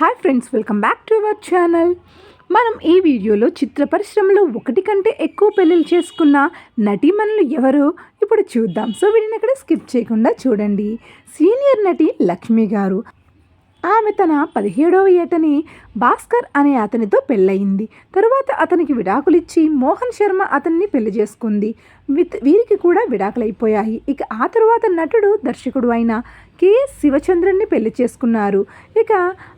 Hi friends welcome back to our channel మనం ఈ వీడియోలో చిత్ర పరిశ్రమలో ఒకటి కంటే ఎక్కువ పెళ్ళిళ్ళు చేసుకున్న నటీమణులు ఎవరు? ఇప్పుడు చూద్దాం. సో వీడిని ఇక్కడ స్కిప్ చేయకుండా చూడండి. సీనియర్ నటి లక్ష్మి గారు. ఆమె తన పదిహేడవ ఏటని భాస్కర్ అనే అతనితో పెళ్ళయింది. తరువాత అతనికి విడాకులిచ్చి మోహన్ శర్మ అతన్ని పెళ్ళి చేసుకుంది. విత్ వీరికి కూడా విడాకులైపోయాయి. ఇక ఆ తరువాత నటుడు దర్శకుడు అయిన కె. శివచంద్రన్ని పెళ్ళి చేసుకున్నారు. ఇక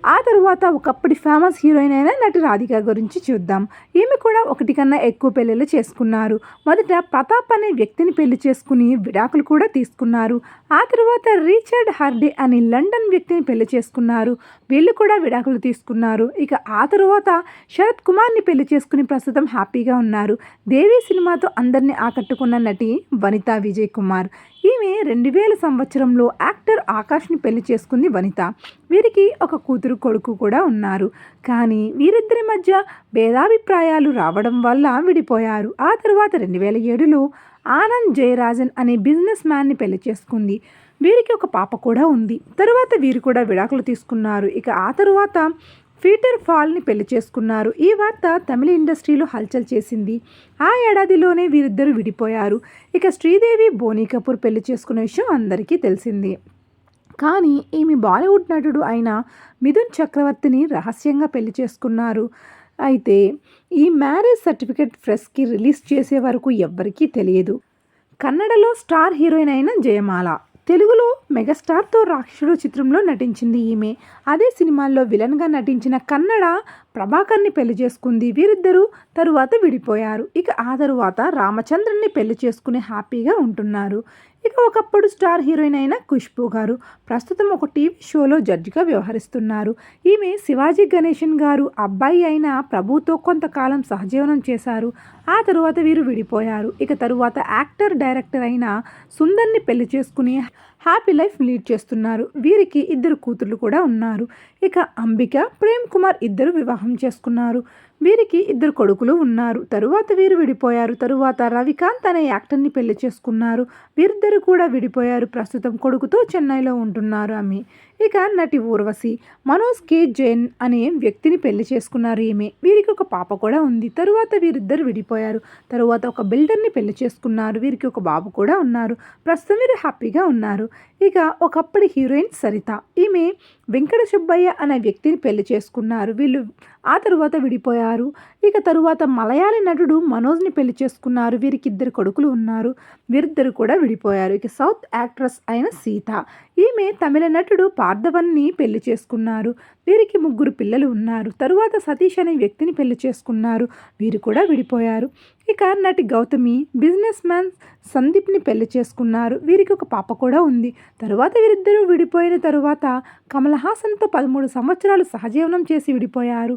ఆ తరువాత ఒకప్పటి ఫేమస్ హీరోయిన్ అయిన నటి రాధిక గురించి చూద్దాం. ఈమె కూడా ఒకటి కన్నా ఎక్కువ పెళ్ళిళ్ళు చేసుకున్నారు. మొదట ప్రతాప్ అనే వ్యక్తిని పెళ్ళి చేసుకుని విడాకులు కూడా తీసుకున్నారు. ఆ తరువాత రీచర్డ్ హార్డే అనే లండన్ వ్యక్తిని పెళ్ళి చేసుకున్నారు. వీళ్ళు కూడా విడాకులు తీసుకున్నారు. ఇక ఆ తరువాత శరత్ కుమార్ని పెళ్ళి చేసుకుని ప్రస్తుతం హ్యాపీగా ఉన్నారు. దేవి సినిమాతో అందరినీ ఆకట్టుకున్న నటి వనిత విజయ్ కుమార్. ఈమె రెండు వేల సంవత్సరంలో యాక్టర్ ఆకాష్ని పెళ్ళి చేసుకుంది వనిత. వీరికి ఒక కూతురు కొడుకు కూడా ఉన్నారు. కానీ వీరిద్దరి మధ్య భేదాభిప్రాయాలు రావడం వల్ల విడిపోయారు. ఆ తర్వాత రెండు వేల ఏడులో ఆనంద్ జయరాజన్ అనే బిజినెస్ మ్యాన్ని పెళ్ళి చేసుకుంది. వీరికి ఒక పాప కూడా ఉంది. తరువాత వీరు కూడా విడాకులు తీసుకున్నారు. ఇక ఆ తరువాత పీటర్ ఫాల్ని పెళ్ళి చేసుకున్నారు. ఈ వార్త తమిళ ఇండస్ట్రీలో హల్చల్ చేసింది. ఆ ఏడాదిలోనే వీరిద్దరూ విడిపోయారు. ఇక శ్రీదేవి బోనీ కపూర్ పెళ్ళి చేసుకున్న విషయం అందరికీ తెలిసింది. కానీ ఈమె బాలీవుడ్ నటుడు అయిన మిథున్ చక్రవర్తిని రహస్యంగా పెళ్ళి చేసుకున్నారు. అయితే ఈ మ్యారేజ్ సర్టిఫికెట్ ప్రెస్కి రిలీజ్ చేసే వరకు ఎవ్వరికీ తెలియదు. కన్నడలో స్టార్ హీరోయిన్ అయిన జయమాల తెలుగులో మెగాస్టార్తో రాక్షసుడు చిత్రంలో నటించింది ఈమె. అదే సినిమాల్లో విలన్గా నటించిన కన్నడ ప్రభాకర్ని పెళ్ళి చేసుకుంది. వీరిద్దరూ తరువాత విడిపోయారు. ఇక ఆ తరువాత రామచంద్రన్ని పెళ్ళి చేసుకుని హ్యాపీగా ఉంటున్నారు. ఇక ఒకప్పుడు స్టార్ హీరోయిన్ అయిన ఖుష్బు గారు ప్రస్తుతం ఒక టీవీ షోలో జడ్జిగా వ్యవహరిస్తున్నారు. ఈమె శివాజీ గణేషన్ గారు అబ్బాయి అయిన ప్రభుతో కొంతకాలం సహజీవనం చేశారు. ఆ తరువాత వీరు విడిపోయారు. ఇక తరువాత యాక్టర్ డైరెక్టర్ అయిన సుందర్ని పెళ్ళి చేసుకుని హ్యాపీ లైఫ్ లీడ్ చేస్తున్నారు. వీరికి ఇద్దరు కూతుర్లు కూడా ఉన్నారు. ఇక అంబిక ప్రేమ్ కుమార్ ఇద్దరు వివాహం చేసుకున్నారు. వీరికి ఇద్దరు కొడుకులు ఉన్నారు. తరువాత వీరు విడిపోయారు. తరువాత రవికాంత్ అనే యాక్టర్ని పెళ్ళి చేసుకున్నారు. వీరిద్దరు కూడా విడిపోయారు. ప్రస్తుతం కొడుకుతో చెన్నైలో ఉంటున్నారు ఆమె. ఇక నటి ఊర్వశి. మనోజ్ కే. జైన్ అనే వ్యక్తిని పెళ్ళి చేసుకున్నారు ఈమె. వీరికి ఒక పాప కూడా ఉంది. తరువాత వీరిద్దరు విడిపోయారు. తరువాత ఒక బిల్డర్ని పెళ్ళి చేసుకున్నారు. వీరికి ఒక బాబు కూడా ఉన్నారు. ప్రస్తుతం వీరు హ్యాపీగా ఉన్నారు. ఇక ఒకప్పటి హీరోయిన్ సరిత. ఈమె వెంకట సుబ్బయ్య అనే వ్యక్తిని పెళ్ళి చేసుకున్నారు. వీళ్ళు ఆ తరువాత విడిపోయారు. ఇక తరువాత మలయాళీ నటుడు మనోజ్ని పెళ్ళి చేసుకున్నారు. వీరికి ఇద్దరు కొడుకులు ఉన్నారు. వీరిద్దరు కూడా విడిపోయారు. ఇక సౌత్ యాక్ట్రెస్ అయిన సీత. ఈమె తమిళ నటుడు పార్థవన్ని పెళ్ళి చేసుకున్నారు. వీరికి ముగ్గురు పిల్లలు ఉన్నారు. తరువాత సతీష్ అనే వ్యక్తిని పెళ్ళి చేసుకున్నారు. వీరు కూడా విడిపోయారు. ఇక నటి గౌతమి బిజినెస్ మ్యాన్ సందీప్ని పెళ్ళి చేసుకున్నారు. వీరికి ఒక పాప కూడా ఉంది. తరువాత వీరిద్దరూ విడిపోయిన తరువాత కమల్ హాసన్తో పదమూడు సంవత్సరాలు సహజీవనం చేసి విడిపోయారు.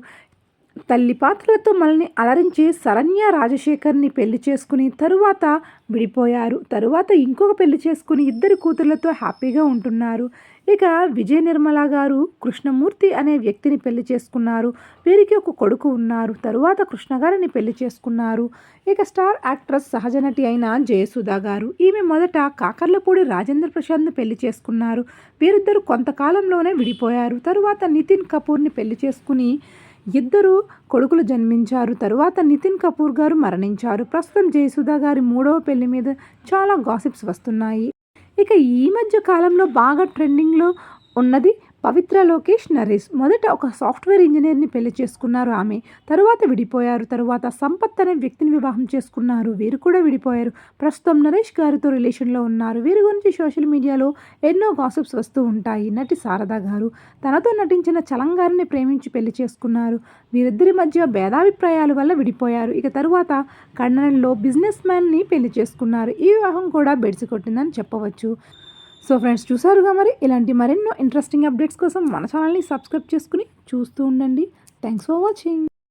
తల్లి పాత్రలతో మనల్ని అలరించి శరణ్య రాజశేఖర్ని పెళ్ళి చేసుకుని తరువాత విడిపోయారు. తరువాత ఇంకొక పెళ్ళి చేసుకుని ఇద్దరు కూతుర్లతో హ్యాపీగా ఉంటున్నారు. ఇక విజయ నిర్మల గారు కృష్ణమూర్తి అనే వ్యక్తిని పెళ్ళి చేసుకున్నారు. వీరికి ఒక కొడుకు ఉన్నారు. తరువాత కృష్ణ గారిని పెళ్ళి చేసుకున్నారు. ఇక స్టార్ యాక్ట్రెస్ సహజనటి అయిన జయసుధ గారు ఈమె మొదట కాకర్లపూడి రాజేంద్ర ప్రసాద్ని పెళ్ళి చేసుకున్నారు. వీరిద్దరు కొంతకాలంలోనే విడిపోయారు. తరువాత నితిన్ కపూర్ని పెళ్ళి చేసుకుని ఇద్దరు కొడుకులు జన్మించారు. తరువాత నితిన్ కపూర్ గారు మరణించారు. ప్రస్తుతం జయసుధా గారి మూడవ పెళ్ళి మీద చాలా గాసిప్స్ వస్తున్నాయి. ఇక ఈ మధ్య కాలంలో బాగా ట్రెండింగ్లో ఉన్నది పవిత్ర లోకేష్ నరేష్. మొదట ఒక సాఫ్ట్వేర్ ఇంజనీర్ని పెళ్ళి చేసుకున్నారు ఆమె. తరువాత విడిపోయారు. తరువాత సంపత్ అనే వ్యక్తిని వివాహం చేసుకున్నారు. వీరు కూడా విడిపోయారు. ప్రస్తుతం నరేష్ గారితో రిలేషన్లో ఉన్నారు. వీరి గురించి సోషల్ మీడియాలో ఎన్నో గాసిప్స్ వస్తూ ఉంటాయి. నటి శారదా గారు తనతో నటించిన చలంగారిని ప్రేమించి పెళ్ళి చేసుకున్నారు. వీరిద్దరి మధ్య భేదాభిప్రాయాల వల్ల విడిపోయారు. ఇక తరువాత కన్నడంలో బిజినెస్ మ్యాన్ని పెళ్ళి చేసుకున్నారు. ఈ వివాహం కూడా బెడిసి కొట్టిందని చెప్పవచ్చు. సో ఫ్రెండ్స్ చూసారుగా మరి? ఇలాంటి మరెన్నో ఇంట్రెస్టింగ్ అప్డేట్స్ కోసం మన ఛానల్ని సబ్స్క్రైబ్ చేసుకుని చూస్తూ ఉండండి. Thanks for watching